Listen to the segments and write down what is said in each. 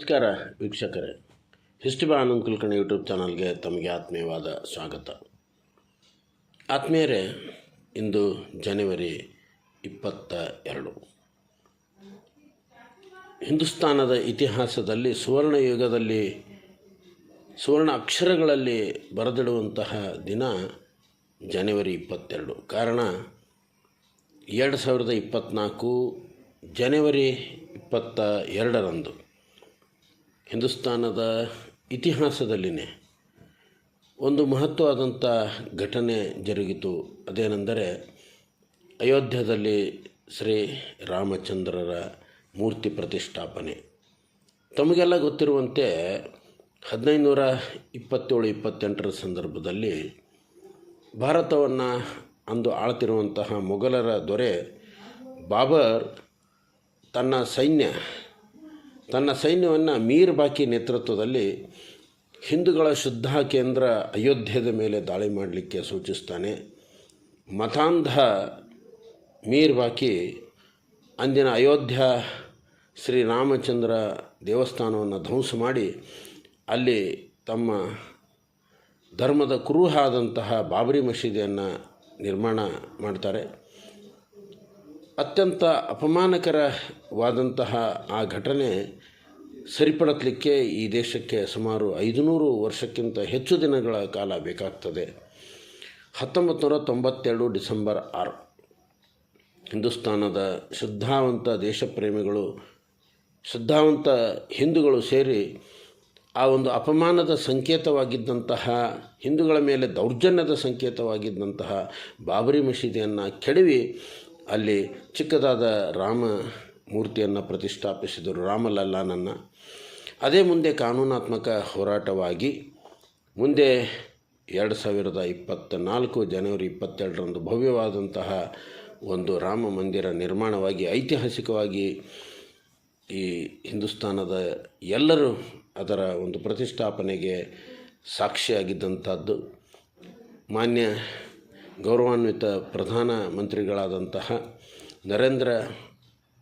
ನಮಸ್ಕಾರ ವೀಕ್ಷಕರೇ. ಹಿಸ್ಟಿಬಾ ಆನಂದ್ ಕುಲಕರ್ಣಿ ಯೂಟ್ಯೂಬ್ ಚಾನಲ್ಗೆ ತಮಗೆ ಆತ್ಮೀಯವಾದ ಸ್ವಾಗತ. ಆತ್ಮೀಯರೇ, ಇಂದು ಜನವರಿ ಇಪ್ಪತ್ತ ಎರಡು. ಹಿಂದೂಸ್ತಾನದ ಇತಿಹಾಸದಲ್ಲಿ ಸುವರ್ಣ ಯುಗದಲ್ಲಿ ಸುವರ್ಣ ಅಕ್ಷರಗಳಲ್ಲಿ ಬರೆದಿಡುವಂತಹ ದಿನ ಜನವರಿ ಇಪ್ಪತ್ತೆರಡು. ಕಾರಣ, ಎರಡು ಸಾವಿರದ ಇಪ್ಪತ್ತ್ನಾಲ್ಕು ಜನವರಿ ಇಪ್ಪತ್ತ ಎರಡರಂದು. ಹಿಂದೂಸ್ತಾನದ ಇತಿಹಾಸದಲ್ಲಿನೇ ಒಂದು ಮಹತ್ವವಾದಂಥ ಘಟನೆ ಜರುಗಿತು. ಅದೇನೆಂದರೆ ಅಯೋಧ್ಯದಲ್ಲಿ ಶ್ರೀ ರಾಮಚಂದ್ರರ ಮೂರ್ತಿ ಪ್ರತಿಷ್ಠಾಪನೆ. ತಮಗೆಲ್ಲ ಗೊತ್ತಿರುವಂತೆ ಹದಿನೈದು ನೂರ ಇಪ್ಪತ್ತೇಳು, ಇಪ್ಪತ್ತೆಂಟರ ಸಂದರ್ಭದಲ್ಲಿ ಭಾರತವನ್ನು ಅಂದು ಆಳ್ತಿರುವಂತಹ ಮೊಘಲರ ದೊರೆ ಬಾಬರ್ ತನ್ನ ಸೈನ್ಯ ತನ್ನ ಸೈನ್ಯವನ್ನು ಮೀರ್ ಬಾಕಿ ನೇತೃತ್ವದಲ್ಲಿ ಹಿಂದೂಗಳ ಶುದ್ಧ ಕೇಂದ್ರ ಅಯೋಧ್ಯದ ಮೇಲೆ ದಾಳಿ ಮಾಡಲಿಕ್ಕೆ ಸೂಚಿಸ್ತಾನೆ. ಮತಾಂಧ ಮೀರ್ ಬಾಕಿ ಅಂದಿನ ಅಯೋಧ್ಯ ಶ್ರೀರಾಮಚಂದ್ರ ದೇವಸ್ಥಾನವನ್ನು ಧ್ವಂಸ ಮಾಡಿ ಅಲ್ಲಿ ತಮ್ಮ ಧರ್ಮದ ಕುರುಹ ಆದಂತಹ ಬಾಬರಿ ಮಸೀದಿಯನ್ನು ನಿರ್ಮಾಣ ಮಾಡ್ತಾರೆ. ಅತ್ಯಂತ ಅಪಮಾನಕರವಾದಂತಹ ಆ ಘಟನೆ ಸರಿಪಡಿಸಲಿಕ್ಕೆ ಈ ದೇಶಕ್ಕೆ ಸುಮಾರು ಐದುನೂರು ವರ್ಷಕ್ಕಿಂತ ಹೆಚ್ಚು ದಿನಗಳ ಕಾಲ ಬೇಕಾಗ್ತದೆ. ಹತ್ತೊಂಬತ್ತು ನೂರ ತೊಂಬತ್ತೆರಡು ಡಿಸೆಂಬರ್ ಆರು. ಹಿಂದೂಸ್ತಾನದ ಶುದ್ಧಾವಂತ ದೇಶಪ್ರೇಮಿಗಳು ಶುದ್ಧಾವಂತ ಹಿಂದೂಗಳು ಸೇರಿ ಆ ಒಂದು ಅಪಮಾನದ ಸಂಕೇತವಾಗಿದ್ದಂತಹ, ಹಿಂದೂಗಳ ಮೇಲೆ ದೌರ್ಜನ್ಯದ ಸಂಕೇತವಾಗಿದ್ದಂತಹ ಬಾಬರಿ ಮಸೀದಿಯನ್ನು ಕೆಡವಿ ಅಲ್ಲಿ ಚಿಕ್ಕದಾದ ರಾಮ ಮೂರ್ತಿಯನ್ನು ಪ್ರತಿಷ್ಠಾಪಿಸಿದರು. ರಾಮಲಲ್ಲಾನನ್ನು ಅದೇ ಮುಂದೆ ಕಾನೂನಾತ್ಮಕ ಹೋರಾಟವಾಗಿ ಮುಂದೆ ಎರಡು ಸಾವಿರದ ಇಪ್ಪತ್ತ ನಾಲ್ಕು ಜನವರಿ ಇಪ್ಪತ್ತೆರಡರಂದು ಭವ್ಯವಾದಂತಹ ಒಂದು ರಾಮ ಮಂದಿರ ನಿರ್ಮಾಣವಾಗಿ ಐತಿಹಾಸಿಕವಾಗಿ ಈ ಹಿಂದೂಸ್ತಾನದ ಎಲ್ಲರೂ ಅದರ ಒಂದು ಪ್ರತಿಷ್ಠಾಪನೆಗೆ ಸಾಕ್ಷಿಯಾಗಿದ್ದಂಥದ್ದು. ಮಾನ್ಯ ಗೌರವಾನ್ವಿತ ಪ್ರಧಾನ ಮಂತ್ರಿಗಳಾದಂತಹ ನರೇಂದ್ರ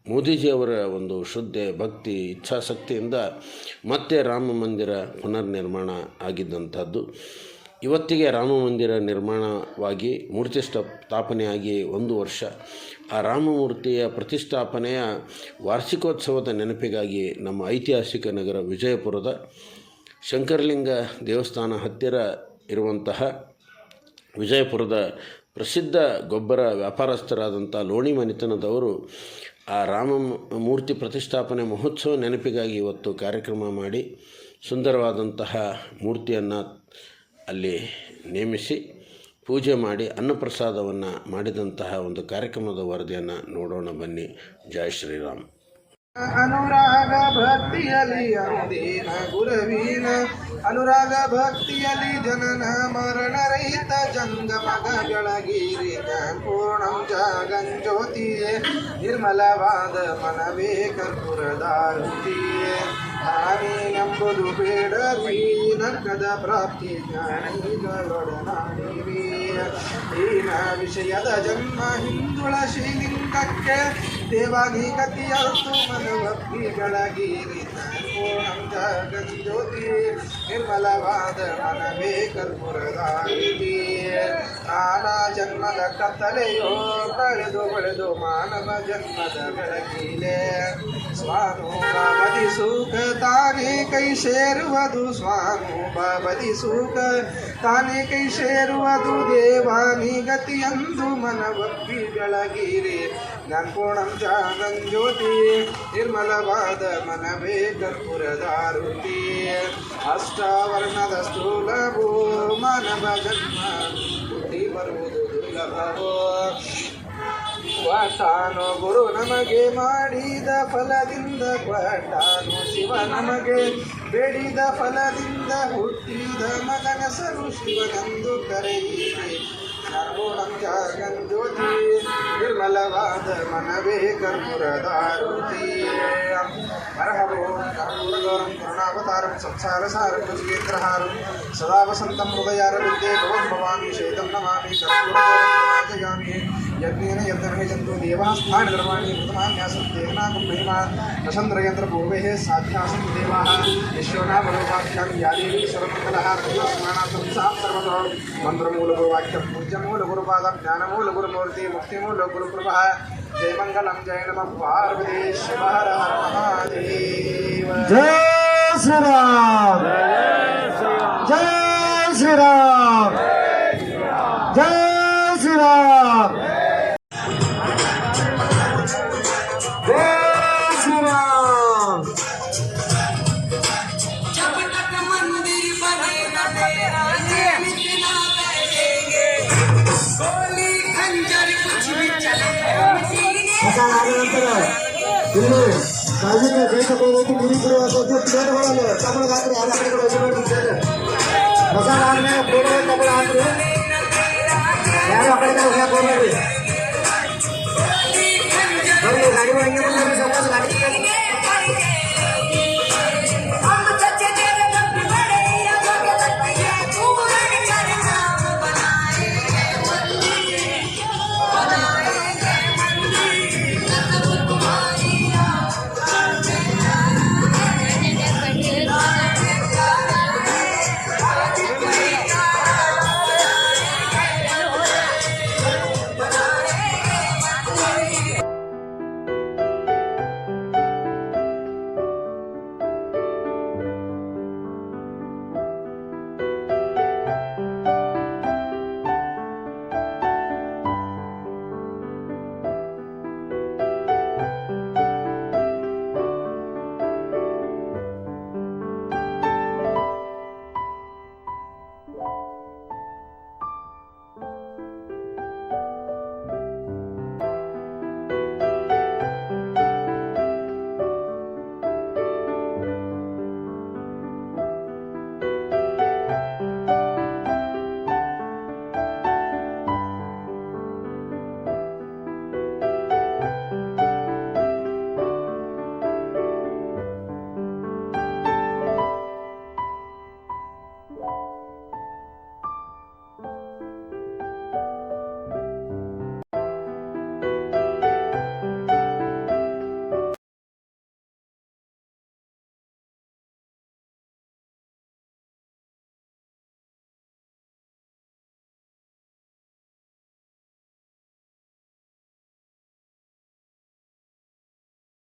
ಮೋದಿಜಿಯವರ ಒಂದು ಶ್ರದ್ಧೆ, ಭಕ್ತಿ, ಇಚ್ಛಾಶಕ್ತಿಯಿಂದ ಮತ್ತೆ ರಾಮ ಮಂದಿರ ಪುನರ್ನಿರ್ಮಾಣ ಆಗಿದ್ದಂಥದ್ದು. ಇವತ್ತಿಗೆ ರಾಮ ಮಂದಿರ ನಿರ್ಮಾಣವಾಗಿ ಮೂರ್ತಿ ಸ್ಥಾಪನೆಯಾಗಿ ಒಂದು ವರ್ಷ. ಆ ರಾಮಮೂರ್ತಿಯ ಪ್ರತಿಷ್ಠಾಪನೆಯ ವಾರ್ಷಿಕೋತ್ಸವದ ನೆನಪಿಗಾಗಿ ನಮ್ಮ ಐತಿಹಾಸಿಕ ನಗರ ವಿಜಯಪುರದ ಶಂಕರಲಿಂಗ ದೇವಸ್ಥಾನ ಹತ್ತಿರ ಇರುವಂತಹ ವಿಜಯಪುರದ ಪ್ರಸಿದ್ಧ ಗೊಬ್ಬರ ವ್ಯಾಪಾರಸ್ಥರಾದಂಥ ಲೋಣಿ ಮನೆತನದವರು ಆ ರಾಮ ಮೂರ್ತಿ ಪ್ರತಿಷ್ಠಾಪನೆ ಮಹೋತ್ಸವ ನೆನಪಿಗಾಗಿ ಇವತ್ತು ಕಾರ್ಯಕ್ರಮ ಮಾಡಿ ಸುಂದರವಾದಂತಹ ಮೂರ್ತಿಯನ್ನು ಅಲ್ಲಿ ನೇಮಿಸಿ ಪೂಜೆ ಮಾಡಿ ಅನ್ನಪ್ರಸಾದವನ್ನು ಮಾಡಿದಂತಹ ಒಂದು ಕಾರ್ಯಕ್ರಮದ ವರದಿಯನ್ನು ನೋಡೋಣ ಬನ್ನಿ. ಜಯ ಶ್ರೀರಾಮ್. ಅನುರಾಗ ಭಕ್ತಿಯಲ್ಲಿ ಅನುದೀನ ಗುರವೀನ. ಅನುರಾಗ ಭಕ್ತಿಯಲ್ಲಿ ಜನನ ಮರಣ ರಹಿತ ಜಂಗಮಗಳಗಿರಿನ ಪೂರ್ಣಂ ಜಾಗಂಜ್ಯೋತಿಯೇ ನಿರ್ಮಲವಾದ ಮನವೇ ಕರ್ಪುರದಾರುತಿಯೇ ಬೇಡ ಬೇಡವಿ ನರ್ಕದ ಪ್ರಾಪ್ತಿ ಜ್ಞಾನಿಗಳೊಡನಾಡಿವಿ ಹೀನ ವಿಷಯದ ಜನ್ಮ ಹಿಂದುಳ ಶ್ರೀಲಿಂಗಕ್ಕೆ ದೇವಾಗಿ ಗತಿಯರ್ತು ಮನಭಕ್ತಿಗಳಗಿರಿ ಪೂರ್ಣಂ ಜಗಜ್ಯೋತಿ ನಿರ್ಮಲವಾದ ಮನವೇ ಕರ್ಪುರದಾರಿದಿ ನಾನಾ ಜನ್ಮದ ಕತ್ತಲೆಯೋ ಕಳೆದು ಬೆಳೆದು ಮಾನವ ಜನ್ಮದ ಬೆಳಕಿಲೆ. ಸ್ವಾನುಭಾವದಿ ಸುಖ, ತಾನೇ ಕೈ ಸೇರುವುದು ಸ್ವಾನುಭಾವದಿ ಸುಖ. ತಾನೇ ಕೈ ಸೇರುವುದು ದೇವಾನಿ ಗತಿಯಂದು ಮನಭಕ್ತಿಗಳಗಿರಿ ನನ್ಪೂರ್ಣಂ ಜಾಗಂ ಜ್ಯೋತಿ, ನಿರ್ಮಲವಾದ ಮನವೇ ಕರ್ಪುರದಾರುತಿ ಅಷ್ಟಾವರ್ಣದ ಸ್ಥೂಲಭೋ ಮಾನವ ಜನ್ಮ ಹುಟ್ಟಿ ಬರುವುದು ದುರ್ಲಭವೋ. ಕ್ವಾಟಾನು ಗುರು ನಮಗೆ ಮಾಡಿದ ಫಲದಿಂದ, ಕ್ವಾಟಾನು ಶಿವ ನಮಗೆ ಬೇಡಿದ ಫಲದಿಂದ ಹುಟ್ಟಿದ ಮಗನಸರು ಶಿವನೆಂದು ಕರೆಯಿರಿ ಸರ್ವೋಣಂ ಜಾಗಂ ಜ್ಯೋತಿ ನಿರ್ಮಲವಾದ ಮನವೇ ಕರ್ಪುರದಾರುತಿ ಹರಹರೋ ಕರ್ಪೂರಗೌರಂ ಕರುಣಾವತಾರಂ ಸಂಸಾರಸಾರಂ ಭುಜಗೇಂದ್ರಹಾರಂ ಸದಾ ವಸಂತಂ ಹೃದಯಾರವಿದ್ಯೆ ಭವಂ ಭವಾಮಿ ಶೇತಂ ನಮಾಮಿ ಕರ್ಪೂರಗೌರಂ प्रवर्तयामि यज्ञेन यज्ञे जन्तु देवास्थान द्रवाणि तेनाकं महिमा दशन्द्रयन्त्रपूर्वेः साध्यासं देवाः। विश्वनाभगवाख्यां यादेवी सर्वमङ्गलः। तस्मानार्थं सः सर्वतरो मन्त्रमूलगुरुवाक्यं पूज्यमूलगुरुपादं ज्ञानमूलगुरुमूर्ति मुक्तिमूलगुरुप्रभः। जयमङ्गलं जय नमः। पार्वती जय श्रीराम जय श्रीराम जय राम जय श्री राम जब तक मंदिर बनेगा तेरा मिटना बैठेंगे गोली खंजर कुछ भी चले असा आल्यानंतर तुम्ही काळजी घ्या जे